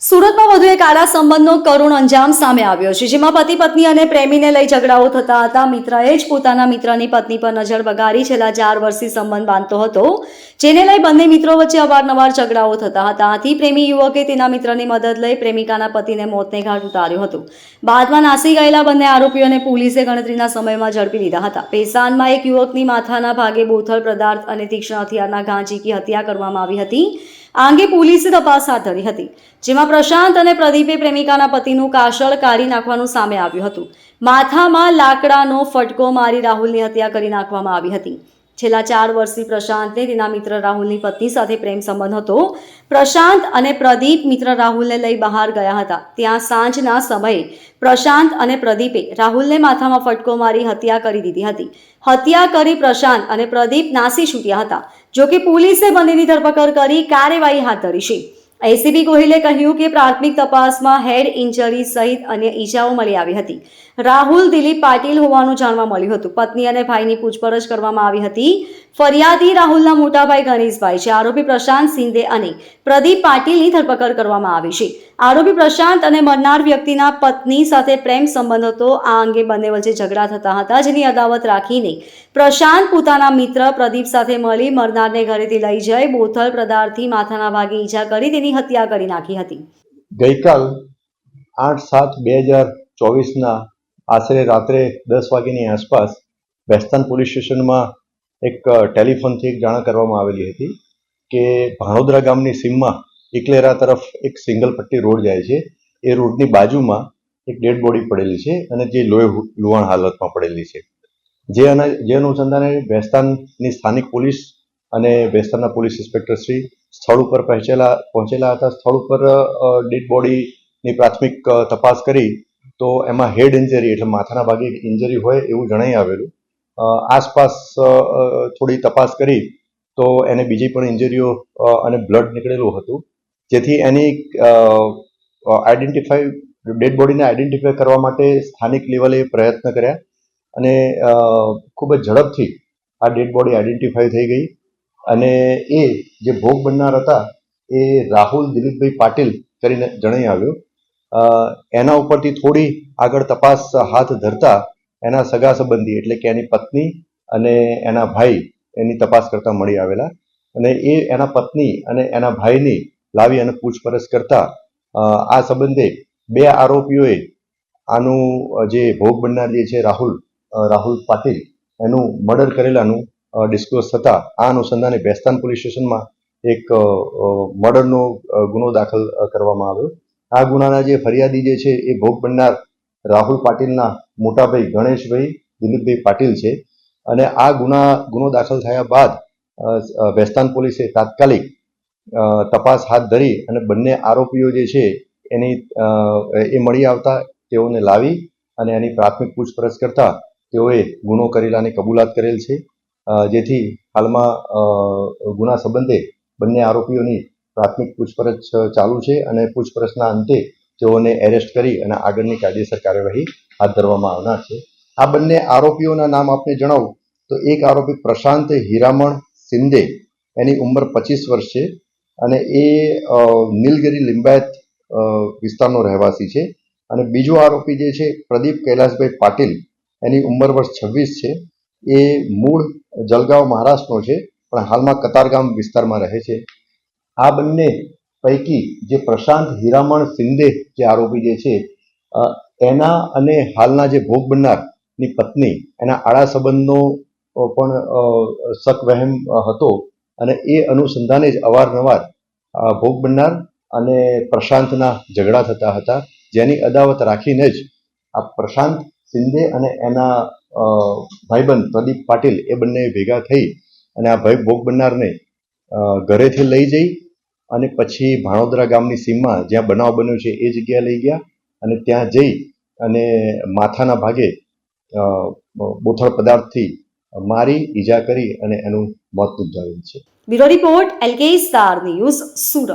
સુરતમાં વધુ એક આડા સંબંધનો કરુણ અંજામ સામે આવ્યો છે, જેમાં પતિ પત્ની અને પ્રેમીને લઈ ઝઘડાઓ થતા હતા. મિત્રએ જ પોતાના મિત્રની પત્ની પર નજર બગાડી છેલ્લા ચાર વર્ષથી સંબંધ બાંધતો હતો, જેને લઈ બંને મિત્રો વચ્ચે અવારનવાર ઝઘડાઓ થતા હતા. આથી પ્રેમી યુવકે તેના મિત્રની મદદ લઈ પ્રેમિકાના પતિને મોતને ઘાટ ઉતાર્યો હતો. બાદમાં નાસી ગયેલા બંને આરોપીઓને પોલીસે ગણતરીના સમયમાં ઝડપી લીધા હતા. પેસાનમાં એક યુવકની માથાના ભાગે બોથલ પદાર્થ અને તીક્ષ્ણ હથિયારના ઘા ઝીકી હત્યા કરવામાં આવી હતી. આ અંગે પોલીસે તપાસ હાથ ધરી હતી, જેમાં પ્રશાંત અને પ્રદીપે પ્રેમિકાના પતિનું કાશળ કાઢી નાખવાનું સામે આવ્યું હતું. માથામાં લાકડાનો ફટકો મારી રાહુલની હત્યા કરી નાખવામાં આવી હતી. છેલ્લા ચાર વર્ષથી પ્રશાંતને તેના મિત્ર રાહુલની પત્ની સાથે પ્રેમ સંબંધ હતો. પ્રશાંત અને પ્રદીપ મિત્ર રાહુલને લઈ બહાર ગયા હતા. ત્યાં સાંજના સમયે પ્રશાંત અને પ્રદીપે રાહુલને માથામાં ફટકો મારી હત્યા કરી દીધી હતી. હત્યા કરી પ્રશાંત અને પ્રદીપ નાસી છૂટ્યા હતા. જો કે પોલીસે બંનેની ધરપકડ કરી કાર્યવાહી હાથ ધરી છે. એસીબી ગોહિલે કહ્યું કે પ્રાથમિક તપાસમાં હેડ ઇન્જરી સહિત અન્ય ઈજાઓ મળી આવી હતી. રાહુલ દિલીપ પાટીલ હોવાનું જાણવા મળ્યું હતું. પત્ની અને ભાઈની પૂછપરછ કરવામાં આવી હતી. ફરિયાદી રાહુલના મોટાભાઈ ગણેશભાઈ છે. આરોપી પ્રશાંત સિંધે અને પ્રદીપ પાટીલની ધરપકડ કરવામાં આવી છે. આરોપી પ્રશાંત અને મરનાર વ્યક્તિના પત્ની સાથે પ્રેમ સંબંધ હતો. આ અંગે બંને વચ્ચે ઝઘડા થતા હતા. જેની અદાવત રાખીને પ્રશાંત પોતાના મિત્ર પ્રદીપ સાથે મળી મરનારને ઘરેથી લઈ જઈ બોથલ પદાર્થથી માથાના ભાગે ઈજા કરી તેની હત્યા કરી નાખી હતી. ગઈકાલ આઠ સાત બે હજાર ચોવીસના આશરે રાત્રે દસ વાગ્યાની આસપાસ વેસ્તાન પોલીસ સ્ટેશનમાં એક ટેલિફોનથી એક જાણ કરવામાં આવેલી હતી કે ભાણોદરા ગામની સીમમાં ઇકલેરા તરફ એક સિંગલ પટ્ટી રોડ જાય છે. એ રોડની બાજુમાં એક ડેડ બોડી પડેલી છે અને જે લોહી લુહાણ હાલતમાં પડેલી છે. જે અને, જે અનુસંધાને વેસ્તાનની સ્થાનિક પોલીસ અને વેસ્તાનના પોલીસ ઇન્સ્પેક્ટર શ્રી સ્થળ ઉપર પહોંચેલા પહોંચેલા હતા. સ્થળ ઉપર ડેડ બોડીની પ્રાથમિક તપાસ કરી તો એમાં હેડ ઇન્જરી એટલે માથાના ભાગે ઇન્જરી હોય એવું જણાઈ આવેલું. આસપાસ થોડી તપાસ કરી તો એને બીજી પણ ઇન્જરીઓ અને બ્લડ નીકળેલું હતું. જેથી એની આઈડેન્ટિફાઈ ડેડ બોડીને આઈડેન્ટિફાઈ કરવા માટે સ્થાનિક લેવલે પ્રયત્ન કર્યા અને ખૂબ જ ઝડપથી આ ડેડ બોડી આઈડેન્ટિફાઈ થઈ ગઈ. અને એ જે ભોગ બનનાર હતા, એ રાહુલ દિલીપભાઈ પાટીલ કરીને જણાઈ આવ્યો. એના ઉપરથી થોડી આગળ તપાસ હાથ ધરતા એના સગા સંબંધી, એટલે કે એની પત્ની અને એના ભાઈ એની તપાસ કરતા મળી આવેલા. અને એ એના પત્ની અને એના ભાઈની લાવી અને પૂછપરછ કરતા આ સંબંધે બે આરોપીઓએ આનું જે ભોગ બનનાર જે છે રાહુલ રાહુલ પાટીલ, એનું મર્ડર કરેલાનું ડિસ્ક્લોઝ થતા આ અનુસંધાને ભેસ્તાન પોલીસ સ્ટેશનમાં એક મર્ડરનો ગુનો દાખલ કરવામાં આવ્યો. આ ગુનાના જે ફરિયાદી જે છે એ ભોગ બનનાર રાહુલ પાટીલના મોટાભાઈ ગણેશભાઈ, દિલીપભાઈ પાટીલ છે. અને આ ગુના, ગુનો દાખલ થયા બાદ વેસ્તાન પોલીસે તાત્કાલિક તપાસ હાથ ધરી અને બંને આરોપીઓ જે છે એની એ મળી આવતા તેઓને લાવી અને એની પ્રાથમિક પૂછપરછ કરતા તેઓએ ગુનો કરેલાની કબૂલાત કરેલ છે. જેથી હાલમાં ગુના સંબંધે બંને આરોપીઓની પ્રાથમિક પૂછપરછ ચાલુ છે અને પૂછપરછના અંતે તેઓને એરેસ્ટ કરી અને આગળની કાયદેસર કાર્યવાહી હાથ ધરવામાં આવનાર છે. આ બંને આરોપીઓના નામ આપને જણાવું તો એક આરોપી પ્રશાંત હીરામણ સિંદે એની ઉંમર પચીસ વર્ષ છે અને એ નીલગિરી લિંબાયત વિસ્તારનો રહેવાસી છે. અને બીજો આરોપી જે છે પ્રદીપ કૈલાસભાઈ પાટીલ, એની ઉંમર વર્ષ છવ્વીસ છે. એ મૂળ જલગાંવ મહારાષ્ટ્રનો છે પણ હાલમાં કતારગામ વિસ્તારમાં રહે છે. આ બંને પૈકી જે પ્રશાંત હીરામણ સિંદે જે આરોપી જે છે એના અને હાલના જે ભોગ બનનારની પત્ની એના આડા સંબંધનો પણ અ, શક વહેમ અ, હતો અને એ અનુસંધાને જ અવારનવાર ભોગ બનનાર અને પ્રશાંતના ઝઘડા થતા હતા. જેની અદાવત રાખીને જ આ પ્રશાંત શિંદે અને એના ભાઈબંધ પ્રદીપ પાટીલ એ બંને ભેગા થઈ અને આ ભાઈ ભોગ બનનારને ઘરેથી લઈ જઈ અને પછી ભાણોદરા ગામની સીમમાં જ્યાં બનાવ બન્યો છે એ જગ્યાએ લઈ ગયા અને ત્યાં જઈ અને માથાના ભાગે બોથળ પદાર્થથી મારી, ઈજા કરી અને એનું મોત નિપજાવેલ છે. Bureau report LK star news Surat.